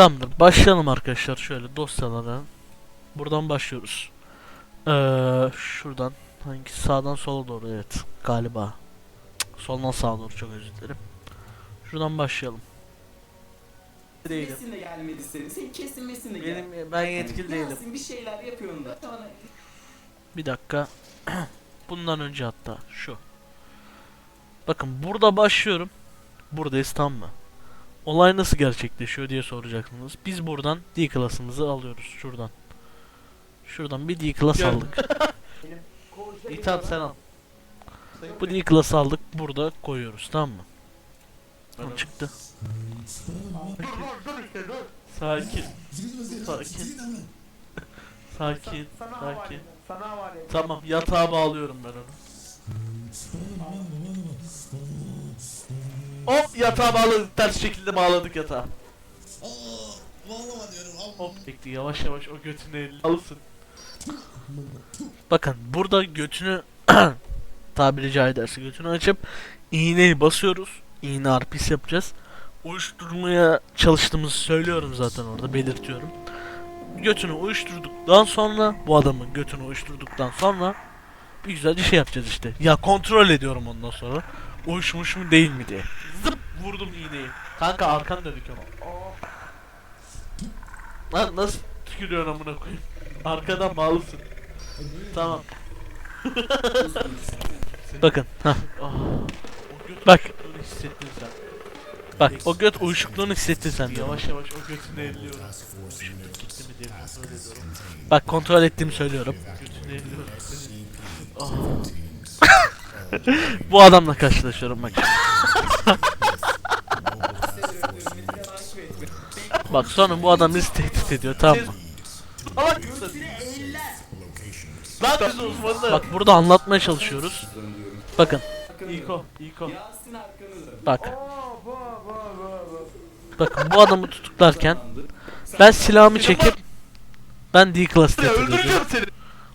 Tamamdır. Başlayalım arkadaşlar. Şöyle dosyalara. Buradan başlıyoruz. Ee, şuradan. Hangi sağdan sola doğru evet. Galiba. Cık, Soldan sağa doğru çok özür dilerim. Şuradan başlayalım. Değilim. Kesin de gelmedi senin. Kesinmesin de gel. Benim ben yetkili değilim. Yasin bir şeyler yapıyorsun da. Sonra Bir dakika. Bundan önce hatta şu. Bakın burada başlıyorum. Buradayız tam mı? Olay nasıl gerçekleşiyor diye soracaksınız. Biz buradan D klasımızı alıyoruz şuradan. Şuradan bir D klas aldık. İtat sen al. Bu D klası aldık burada koyuyoruz tamam mı? Tamam, çıktı. Sakin. Sakin. Sakin. Sana Sakin. Tamam yatağa bağlıyorum ben onu. Hop yatağa bağladık ters şekilde bağladık yatağa. Bağlama diyorum al. Hop bekle yavaş yavaş o götünü elini alırsın. Bakın burada götünü tabiri caizse götünü açıp iğneyi basıyoruz. İğne arpis yapacağız. Uyuşturmaya çalıştığımızı söylüyorum zaten orada belirtiyorum. Götünü uyuşturduktan sonra bu adamın götünü uyuşturduktan sonra bir güzelce şey yapacağız işte. Ya kontrol ediyorum ondan sonra. Uyuşmuş mu değil mi diye. Vurdum iğneyi. Kanka arkan dönük ama. Lan nasıl tükürüyorsun amına koyayım? Arkadan bağlısın. Tamam. Bakın. Hah. Bak. hissettin sen. Bak o göt uyuşukluğunu hissettin sen. de. Yavaş yavaş o götünü elliyorum. Uyuşukluk gitti mi diye kontrol ediyorum. Bak kontrol ettiğimi söylüyorum. Götünü elliyorum. Ah. Bu adamla karşılaşıyorum bak. Bak sonra bu adam bizi tehdit ediyor tamam mı? Lan biz uzmanlar. Bak burada anlatmaya çalışıyoruz. Bakın. İko, İko. Bak. Bakın bu adamı tutuklarken ben silahımı çekip ben D class dedim. seni.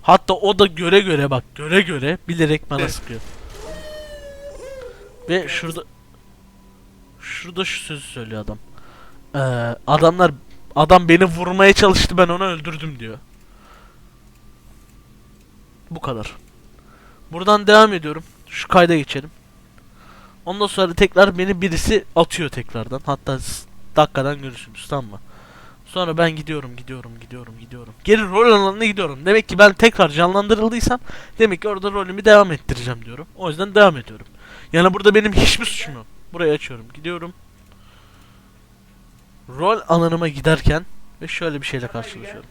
Hatta o da göre göre bak göre göre bilerek bana sıkıyor. Ve şurada şurada şu sözü söylüyor adam. Ee, adamlar adam beni vurmaya çalıştı ben onu öldürdüm diyor. Bu kadar. Buradan devam ediyorum. Şu kayda geçelim. Ondan sonra tekrar beni birisi atıyor tekrardan. Hatta dakikadan görürsünüz tamam mı? Sonra ben gidiyorum, gidiyorum, gidiyorum, gidiyorum. Geri rol alanına gidiyorum. Demek ki ben tekrar canlandırıldıysam demek ki orada rolümü devam ettireceğim diyorum. O yüzden devam ediyorum. Yani burada benim hiçbir suçum yok. Burayı açıyorum, gidiyorum. Rol alanıma giderken ve şöyle bir şeyle karşılaşıyorum.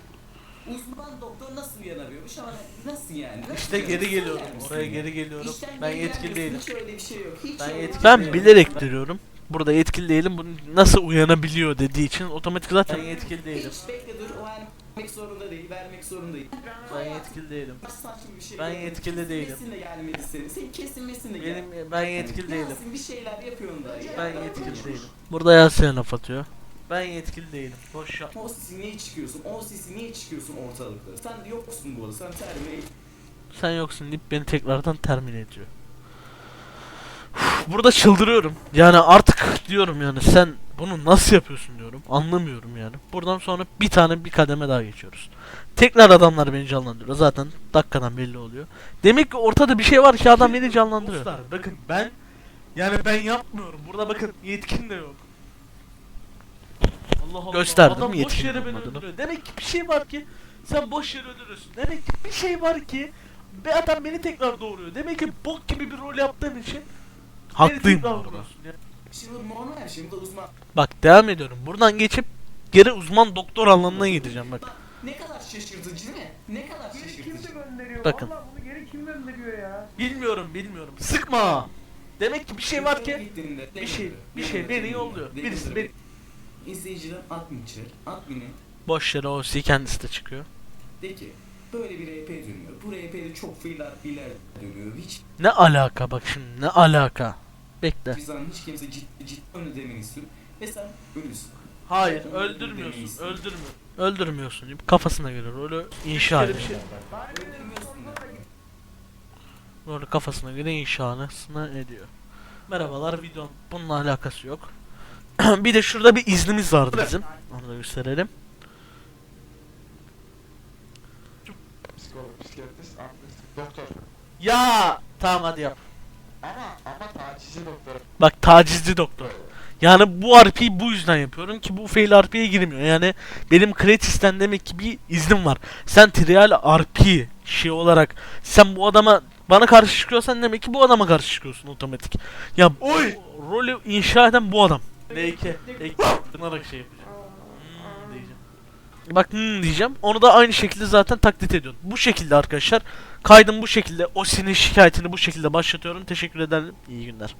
Uzman doktor nasıl uyanabiliyormuş ama nasıl yani? Nasıl İşte geri geliyorum. Misin Oraya ya? geri geliyorum. İşten Ben geri yetkili değilim. Hiç öyle bir şey yok. Hiç Ben öyle bir yetkili şey Ben yok. bilerek diriyorum. Burada yetkili değilim. Bunu nasıl uyanabiliyor dediği için otomatik zaten yetkili değilim. Hiç bekle dur. O vermek zorunda değil. Vermek zorunda değil. Ben yetkili değilim. Saçma bir şey Ben yetkili değilim. Kesinmesin de gelmedi senin. Senin kesinmesin de gel. Benim ben yetkili değilim. Yasin bir şeyler yapıyorsun da. Ben yetkili değilim. Burada Yasin'e laf atıyor. Ben yetkili değilim. Boş yapma. O sisi niye çıkıyorsun? O sisi niye çıkıyorsun ortalıkta? Sen yoksun bu arada. Sen termine Sen yoksun deyip beni tekrardan termin ediyor. Uf, Burada çıldırıyorum. Yani artık diyorum yani sen bunu nasıl yapıyorsun diyorum. Anlamıyorum yani. Buradan sonra bir tane bir kademe daha geçiyoruz. Tekrar adamlar beni canlandırıyor. Zaten dakikadan belli oluyor. Demek ki ortada bir şey var ki adam beni canlandırıyor. bakın ben yani ben yapmıyorum. Burada bakın yetkin de yok. Allah Allah. Gösterdim Adam boş yere beni olmadığını. öldürüyor. Demek ki bir şey var ki sen boş yere öldürüyorsun. Demek ki bir şey var ki bir adam beni tekrar doğuruyor. Demek ki bok gibi bir rol yaptığın için Haklıyım tekrar bu arada. vuruyorsun Şimdi normal şimdi uzman. Bak devam ediyorum. Buradan geçip geri uzman doktor alanına gideceğim bak. Ne kadar şaşırtıcı değil mi? Ne kadar Geri kim şaşırtıcı. gönderiyor? Bakın. Vallahi bunu geri kim gönderiyor ya? Bilmiyorum bilmiyorum. Sıkma. Demek ki bir şey var ki bir şey bir şey beni yolluyor. Birisi beni İzleyiciler admin çağır. Admin'e boş yere OC kendisi de çıkıyor. de ki böyle bir RP dönüyor. Bu RP'de çok fiiller fiiller dönüyor. Hiç Ne alaka bak şimdi ne alaka. Bekle. bir zaman hiç kimse ciddi ciddi önü demeni istiyor. Ve sen ölüsün. Hayır Sen öldürmüyorsun. Öldürmüyor. Öldürmüyorsun. Kafasına göre rolü inşa ediyor. Öldürmüyorsun da. Rolü kafasına göre inşasını ediyor. Merhabalar videom bununla alakası yok. bir de şurada bir iznimiz vardı bizim. Onu da gösterelim. Ya tamam hadi yap. Ama ama tacizci doktor. Bak tacizci doktor. Yani bu RP'yi bu yüzden yapıyorum ki bu fail RP'ye girmiyor. Yani benim Kretis'ten demek ki bir iznim var. Sen trial RP şey olarak sen bu adama bana karşı çıkıyorsan demek ki bu adama karşı çıkıyorsun otomatik. Ya oy rolü inşa eden bu adam. L2 ek tıklanarak şey yapacağım. Hmm. Bak hmm diyeceğim. Onu da aynı şekilde zaten taklit ediyorum. Bu şekilde arkadaşlar. Kaydım bu şekilde. O senin şikayetini bu şekilde başlatıyorum. Teşekkür ederim. İyi günler.